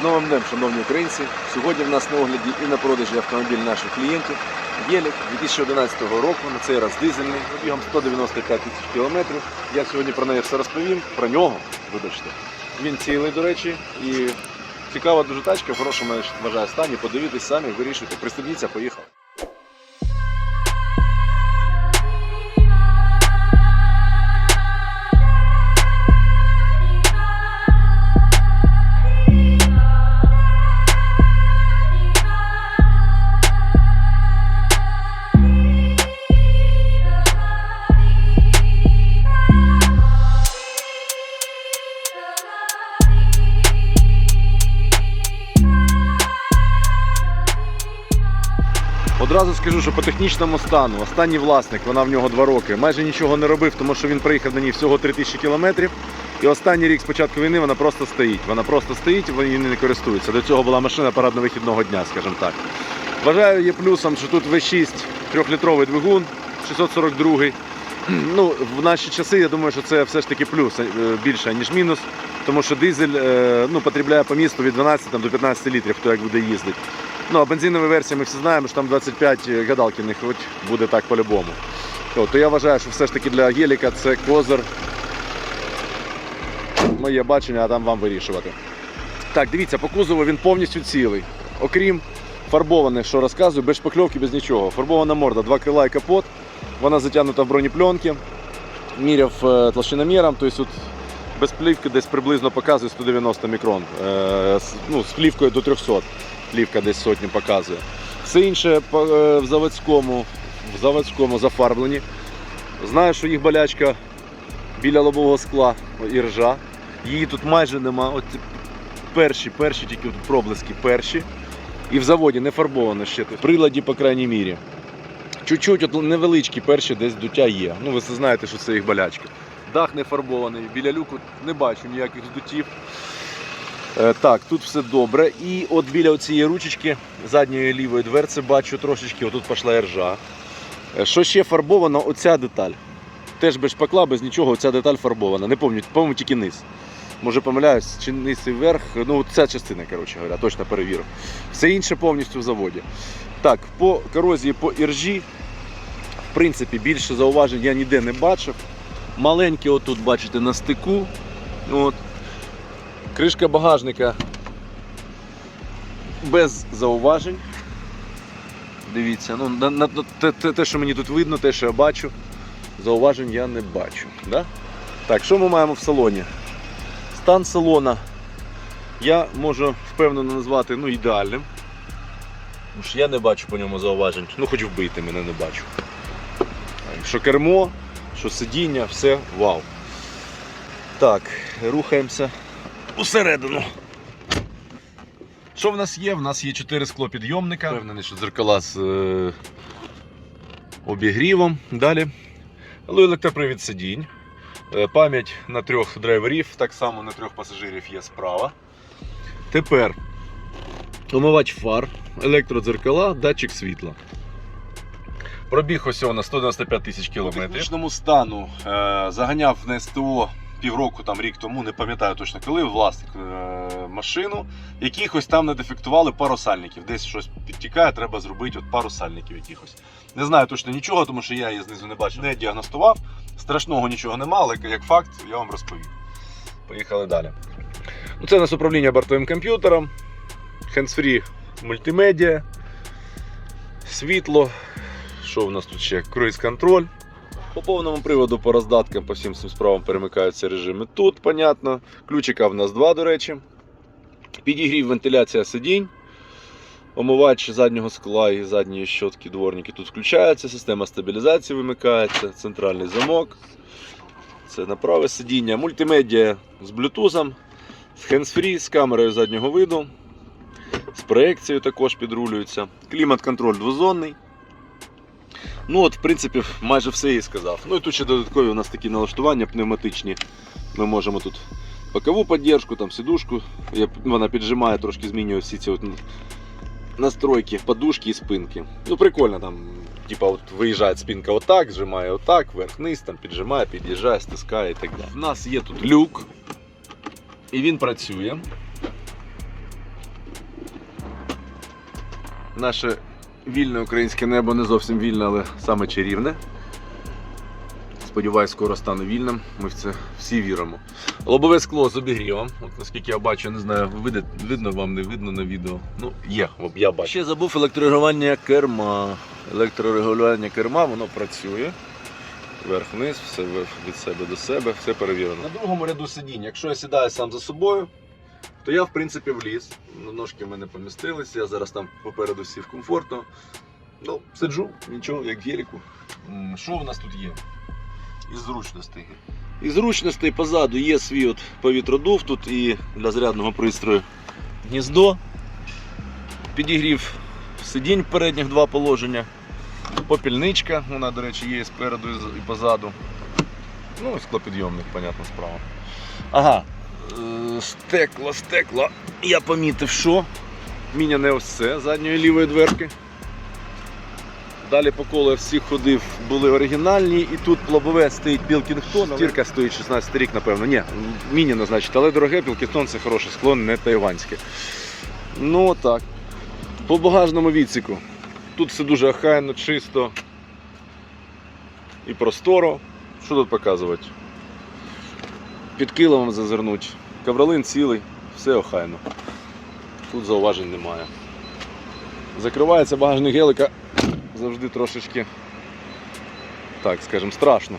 З новим днем, шановні українці! Сьогодні в нас на огляді і на продажі автомобіль наших клієнтів. Єлік 2011 року, на цей раз дизельний, пробігом 195 тисяч кілометрів. Я сьогодні про неї все розповім, про нього, вибачте. Він цілий, до речі, і цікава дуже тачка, в хорошому я вважаю стані. Подивіться самі, вирішуйте. Пристебніться, поїхали. Одразу скажу, що по технічному стану останній власник, вона в нього два роки, майже нічого не робив, тому що він приїхав на ній всього 3000 кілометрів. І останній рік з початку війни вона просто стоїть. Вона просто стоїть, вони не користуються. До цього була машина парадно-вихідного дня, скажімо так. Вважаю є плюсом, що тут V6 трьохлітровий двигун 642. Ну, в наші часи я думаю, що це все ж таки плюс е, більше, ніж мінус. Тому що дизель е, ну, потребляє по місту від 12 там, до 15 літрів, хто як буде їздити. Ну, а бензинова версія ми всі знаємо, що там 25 гадалки не хоч буде так по-любому. То я вважаю, що все ж таки для геліка це козир. Моє бачення, а там вам вирішувати. Так, дивіться, по кузову він повністю цілий. Окрім фарбованих, що розказую, без шпакльовки, без нічого. Фарбована морда, два крила і капот. Вона затягнута в бронепленки. Міряв е, тобто тут без плівки десь приблизно показує 190 мікрон. Е, ну, з плівкою до 300. Плівка десь сотню показує. Все інше е, в заводському, в заводському зафарбленні. Знаю, що їх болячка біля лобового скла і ржа. Її тут майже нема. От перші, перші, тільки тут проблиски перші. І в заводі не фарбовано ще. В приладі, по крайній мірі. Чуть-чуть от невеличкі перші десь дуття є. Ну ви знаєте, що це їх болячка. Дах не фарбований, біля люку не бачу ніяких здуттів. Е, Так, тут все добре. І от біля цієї ручечки задньої лівої дверці бачу трошечки, отут пішла ржа. Е, Що ще фарбовано, оця деталь. Теж без шпакла, без нічого, оця деталь фарбована. Не пам'ятаю, по-моєму, тільки низ. Може помиляюсь, чи низ і вверх. Ну, ця частина, коротше говоря, точно перевірив. Все інше повністю в заводі. Так, по корозії, по іржі, в принципі, більше зауважень я ніде не бачив. Маленькі отут, бачите, на стику. От. Кришка багажника без зауважень. Дивіться, ну, на, на, те, те, що мені тут видно, те, що я бачу, зауважень я не бачу. Да? Так, що ми маємо в салоні? Стан салона я можу впевнено назвати ну, ідеальним. Тому що я не бачу по ньому зауважень. Ну, хоч вбити мене не бачу. Що кермо, що сидіння, все вау. Так, рухаємося усередину. Що в нас є? В нас є 4 склопідйомника. Впевнений, що дзеркала з е, обігрівом. Далі. Ну, електропривід сидінь. Е, Пам'ять на трьох драйверів, так само на трьох пасажирів є справа. Тепер омивач фар, електродзеркала, датчик світла. Пробіг ось на 195 тисяч кілометрів. По технічному стану е, заганяв на СТО півроку, там рік тому, не пам'ятаю точно коли, власник е, машину. Якихось там не дефектували пару сальників. Десь щось підтікає, треба зробити от пару сальників якихось. Не знаю точно нічого, тому що я її знизу не бачив, не діагностував. Страшного нічого нема, але як факт я вам розповім. Поїхали далі. Ну, Це у нас управління бортовим комп'ютером, hands-free мультимедіа, світло. Що в нас тут ще? Круїз-контроль. По повному приводу по роздаткам по всім цим справам перемикаються режими. Тут, понятно. Ключика в нас два, до речі. Підігрів вентиляція сидінь. Омивач заднього скла і задньої щотки дворники тут включається, система стабілізації вимикається, центральний замок. Це на праве сидіння, мультимедіа з блютузом, з hands-free, з камерою заднього виду, з проекцією також підрулюється. Клімат-контроль двозонний. Ну от, в принципі, майже все і сказав. Ну і тут ще додаткові у нас такі налаштування пневматичні. Ми можемо тут бокову підтримку, там сидушку. Я- Вона піджимає, трошки змінює всі ці от настройки, подушки і спинки. Ну прикольно там. Типа от виїжджає спинка отак, зжимає отак, вверх-вниз, там піджимає, під'їжджає, стискає і так далі. У нас є тут люк, і він працює. Наше вільне українське небо не зовсім вільне, але саме чарівне. Сподіваюсь, скоро стане вільним. Ми в це всі віримо. Лобове скло з обігрівом. От наскільки я бачу, не знаю, види- видно вам, не видно на відео. Ну, є, я бачу. Ще забув електрорегулювання керма. Електрорегулювання керма, воно працює. Вверх-вниз, все від себе до себе, все перевірено. На другому ряду сидінь, якщо я сідаю сам за собою, то я в принципі вліз. Ну, Ножки в мене помістилися, я зараз там попереду сів комфортно. Ну, сиджу, нічого, як геліку. Що в нас тут є? Із зручностей. Із зручностей позаду є свій от повітродув, тут і для зарядного пристрою гніздо. Підігрів сидінь передніх два положення. Попільничка, вона, до речі, є спереду і позаду. Ну, і склопідйомник, понятна справа. Ага. Е, Стекло, стекло. Я помітив, що міняне ось це задньої лівої дверки. Далі по колу я всіх ходив, були оригінальні, і тут лобове стоїть Білкінгтон. Стірка стоїть 16 рік, напевно. Ні, міняно, значить, але дороге Білкінгтон це хороше скло, не тайванське. Ну так. По багажному відсіку. Тут все дуже охайно, чисто і просторо. Що тут показувати? Під килимом зазирнуть. Ковролин цілий, все охайно. Тут зауважень немає. Закривається багажник гелика завжди трошечки, так скажемо, страшно.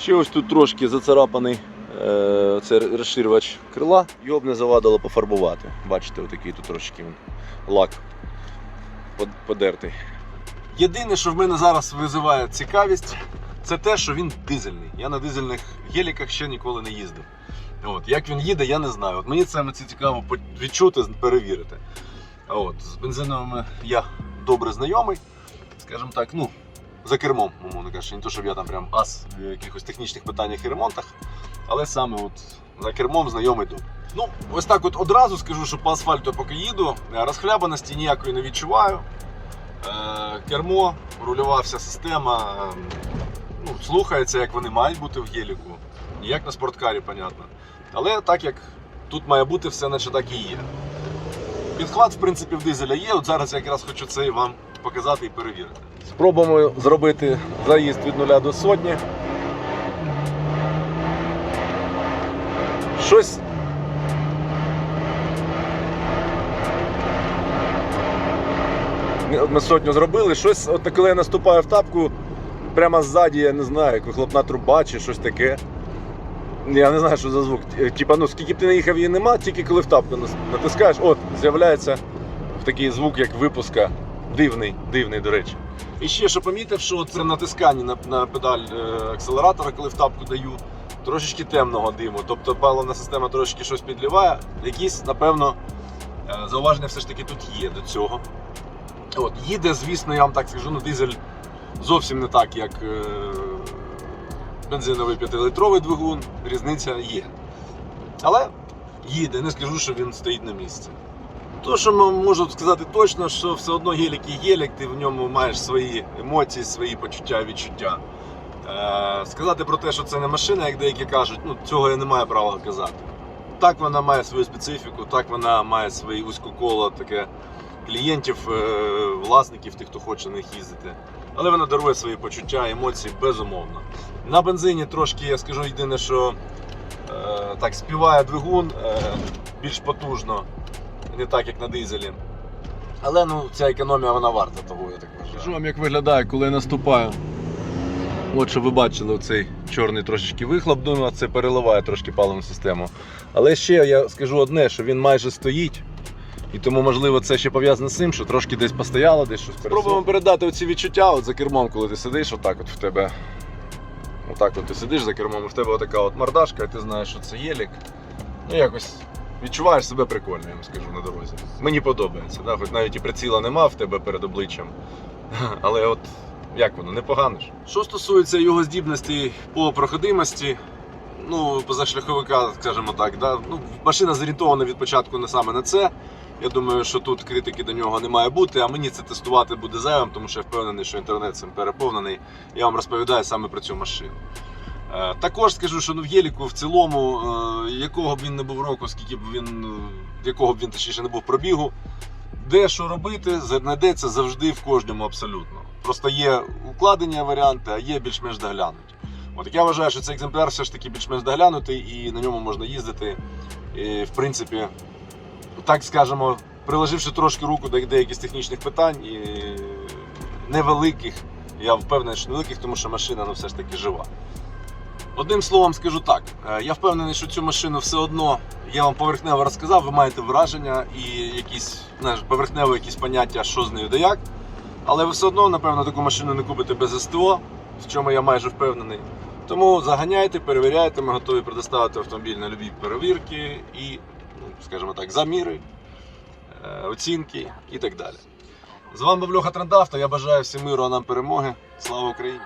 Ще ось тут трошки зацарапаний е, це розширювач крила. Його б не завадило пофарбувати. Бачите, отакий тут трошки він лак подертий. Єдине, що в мене зараз визиває цікавість, це те, що він дизельний. Я на дизельних геліках ще ніколи не їздив. От, як він їде, я не знаю. От мені це це цікаво відчути, перевірити. От, з бензиновими я добре знайомий, скажімо так, ну, за кермом, умовно кажучи, не то, щоб я там прям ас в якихось технічних питаннях і ремонтах, але саме от за кермом знайомий добре. Ну, ось так от одразу скажу, що по асфальту поки їду, е, розхлябаності ніякої не відчуваю. Е, Кермо, рульова вся система е, ну, слухається, як вони мають бути в геліку. Як на спорткарі, понятно. Але так як тут має бути, все наче так і є. Підхват, в принципі, в дизеля є. От зараз я якраз хочу це і вам показати і перевірити. Спробуємо зробити заїзд від нуля до сотні. Щось. Ми сотню зробили, щось, от коли я наступаю в тапку, прямо ззаді, я не знаю, як вихлопна труба чи щось таке. Я не знаю, що за звук. Е, Типа, ну скільки б ти не їхав, її нема, тільки коли в тапку натискаєш, от, з'являється такий звук, як випуска. Дивний, дивний, до речі. І ще що помітив, що це натискання на, на педаль е, акселератора, коли в тапку даю, трошечки темного диму. Тобто паливна система трошечки щось підліває. Якісь, напевно, е, зауваження все ж таки тут є до цього. От, їде, звісно, я вам так скажу, ну дизель зовсім не так, як е, бензиновий 5-літровий двигун, різниця є. Але їде, не скажу, що він стоїть на місці. То, що м- можу сказати точно, що все одно гелік і гелік, ти в ньому маєш свої емоції, свої почуття, відчуття. Е, сказати про те, що це не машина, як деякі кажуть, ну цього я не маю права казати. Так вона має свою специфіку, так вона має своє вузькоколо таке клієнтів, е, власників, тих, хто хоче на них їздити. Але вона дарує свої почуття, емоції безумовно. На бензині трошки, я скажу єдине, що е, так співає двигун е, більш потужно, не так як на дизелі. Але ну, ця економія вона варта того, я так вважаю. Скажу вам, як виглядає, коли я наступаю. От що ви бачили, оцей чорний трошечки вихлоп, думаю, це переливає трошки паливну систему. Але ще я скажу одне, що він майже стоїть. І тому, можливо, це ще пов'язано з цим, що трошки десь постояло, десь щось Спробуємо передати оці відчуття от за кермом, коли ти сидиш, отак от в тебе. Отак от ти сидиш за кермом, і в тебе отака от мордашка, і ти знаєш, що це єлік. Ну якось відчуваєш себе прикольно, я вам скажу на дорозі. Мені подобається, да? хоч навіть і приціла нема в тебе перед обличчям. Але от як воно, непогано ж. Що стосується його здібностей по проходимості, ну, позашляховика, скажімо так, да? ну, машина зорієнтована від початку не саме на це. Я думаю, що тут критики до нього не має бути, а мені це тестувати буде зайвим, тому що я впевнений, що інтернет цим переповнений. Я вам розповідаю саме про цю машину. Е, Також скажу, що ну, в Єліку в цілому, е, якого б він не був року, скільки б він, е, якого б він точніше не був пробігу, Де що робити, знайдеться завжди в кожному абсолютно. Просто є укладені варіанти, а є більш-менш доглянуті. От я вважаю, що цей екземпляр все ж таки більш-менш доглянутий і на ньому можна їздити. І, в принципі, так скажемо, приложивши трошки руку до деяких технічних питань і невеликих. Я впевнений, що невеликих, тому що машина ну, все ж таки жива. Одним словом скажу так, е, я впевнений, що цю машину все одно я вам поверхнево розказав, ви маєте враження і якісь знаєш, поверхневе якісь поняття, що з нею да як. Але ви все одно, напевно, таку машину не купите без СТО, в чому я майже впевнений. Тому заганяйте, перевіряйте, ми готові предоставити автомобіль на любі перевірки і, скажімо так, заміри, е, оцінки і так далі. З вами був Льоха Трендавто. Я бажаю всім миру, а нам перемоги. Слава Україні!